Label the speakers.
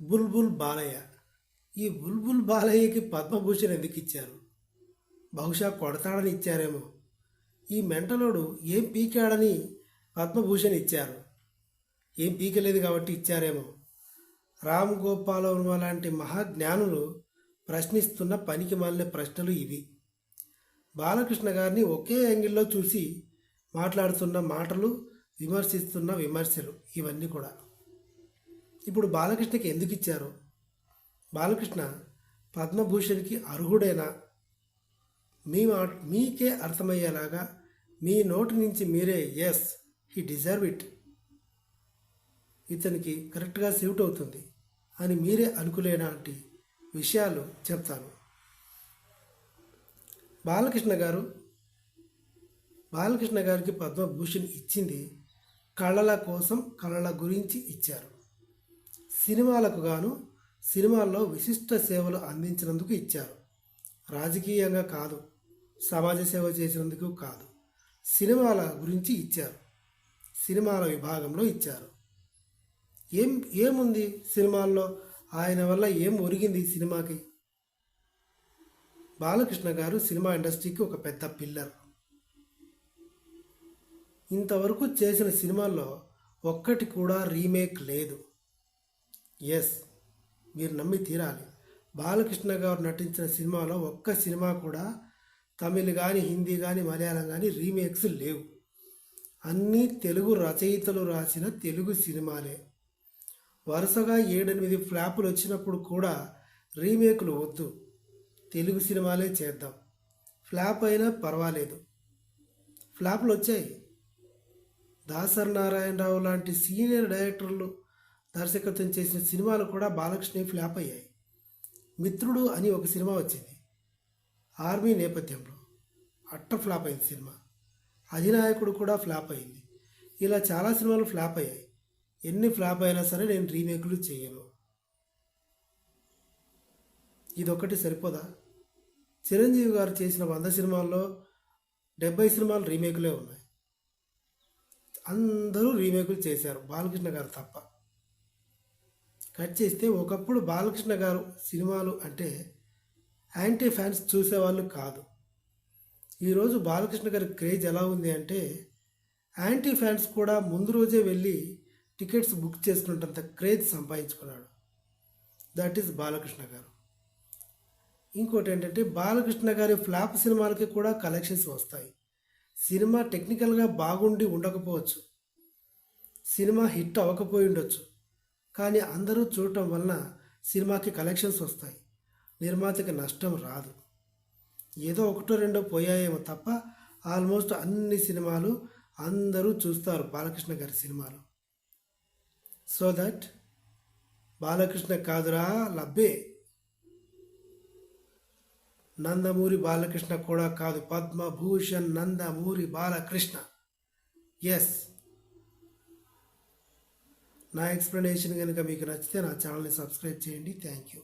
Speaker 1: బుల్బుల్ బాలయ్య. ఈ బుల్బుల్ బాలయ్యకి పద్మభూషణ్ ఎందుకు ఇచ్చారు? బహుశా కొడతాడని ఇచ్చారేమో. ఈ మెంటలోడు ఏం పీకాడని పద్మభూషణ్ ఇచ్చారు. ఏం పీకలేదు కాబట్టి ఇచ్చారేమో. రామ్ గోపాలవర్మ లాంటి మహాజ్ఞానులు ప్రశ్నిస్తున్న పనికి మాలిన ప్రశ్నలు ఇవి. బాలకృష్ణ గారిని ఒకే యాంగిల్లో చూసి మాట్లాడుతున్న మాటలు విమర్శిస్తున్న విమర్శలు ఇవన్నీ కూడా. ఇప్పుడు బాలకృష్ణకి ఎందుకు ఇచ్చారు? బాలకృష్ణ పద్మభూషణ్కి అర్హుడేనా? మీ మా మీకే అర్థమయ్యేలాగా మీ నోటి నుంచి మీరే ఎస్ హీ డిజర్వ్ ఇట్ ఇతనికి కరెక్ట్గా సూట్ అవుతుంది అని మీరే అనుకునేలాంటి విషయాలు చెప్తాను. బాలకృష్ణ గారు బాలకృష్ణ గారికి పద్మభూషణ్ ఇచ్చింది కళల కోసం కళల గురించి ఇచ్చారు. సినిమాలకు గాను సినిమాల్లో విశిష్ట సేవలు అందించినందుకు ఇచ్చారు. రాజకీయంగా కాదు సమాజ సేవ చేసినందుకు కాదు సినిమాల గురించి ఇచ్చారు సినిమాల విభాగంలో ఇచ్చారు. ఏం ఏముంది సినిమాల్లో? ఆయన వల్ల ఏం ఒరిగింది సినిమాకి? బాలకృష్ణ గారు సినిమా ఇండస్ట్రీకి ఒక పెద్ద పిల్లర్. ఇంతవరకు చేసిన సినిమాల్లో ఒక్కటి కూడా రీమేక్ లేదు. ఎస్ మీరు నమ్మి తీరాలి. బాలకృష్ణ గారు నటించిన సినిమాలో ఒక్క సినిమా కూడా తమిళ్ కానీ హిందీ కానీ మలయాళం కానీ రీమేక్స్ లేవు. అన్నీ తెలుగు రచయితలు రాసిన తెలుగు సినిమాలే. వరుసగా ఏడెనిమిది ఫ్లాపులు వచ్చినప్పుడు కూడా రీమేకులు వద్దు. తెలుగు సినిమాలే చేద్దాం. ఫ్లాప్ అయినా పర్వాలేదు. ఫ్లాపులు వచ్చాయి. దాసరి నారాయణరావు లాంటి సీనియర్ డైరెక్టర్లు దర్శకత్వం చేసిన సినిమాలు కూడా బాలకృష్ణ ఫ్లాప్ అయ్యాయి. మిత్రుడు అని ఒక సినిమా వచ్చింది. ఆర్మీ నేపథ్యంలో అట్ట ఫ్లాప్ అయింది సినిమా. అధినాయకుడు కూడా ఫ్లాప్ అయింది. ఇలా చాలా సినిమాలు ఫ్లాప్ అయ్యాయి. ఎన్ని ఫ్లాప్ అయినా సరే నేను రీమేకులు చేయను. ఇదొక్కటి సరిపోదా? చిరంజీవి గారు చేసిన వంద సినిమాల్లో డెబ్బై సినిమాలు రీమేకులే ఉన్నాయి. అందరూ రీమేకులు చేశారు. బాలకృష్ణ గారు తప్ప. కట్ చేస్తే ఒకప్పుడు బాలకృష్ణ గారు సినిమాలు అంటే యాంటీ ఫ్యాన్స్ చూసేవాళ్ళు కాదు. ఈరోజు బాలకృష్ణ గారి క్రేజ్ ఎలా ఉంది అంటే యాంటీ ఫ్యాన్స్ కూడా ముందు రోజే వెళ్ళి టికెట్స్ బుక్ చేసుకున్నంత క్రేజ్ సంపాదించుకున్నాడు. That is Balakrishna garu. ఇంకోటి ఏంటంటే బాలకృష్ణ గారి ఫ్లాప్ సినిమాలకి కూడా కలెక్షన్స్ వస్తాయి. సినిమా టెక్నికల్గా బాగుండి ఉండకపోవచ్చు. సినిమా హిట్ అవ్వకపోయి ఉండొచ్చు. కానీ అందరూ చూడటం వలన సినిమాకి కలెక్షన్స్ వస్తాయి. నిర్మాతకి నష్టం రాదు. ఏదో ఒకటో రెండో పోయాయేమో తప్ప ఆల్మోస్ట్ అన్ని సినిమాలు అందరూ చూస్తారు బాలకృష్ణ గారి సినిమాలు. సో దట్ బాలకృష్ణ కాదురా లబ్బే. నందమూరి బాలకృష్ణ కూడా కాదు. పద్మభూషణ్ నందమూరి బాలకృష్ణ. ఎస్ నా ఎక్స్ప్లెనేషన్ కనుక మీకు నచ్చితే నా ఛానల్ని సబ్స్క్రైబ్ చేయండి. Thank you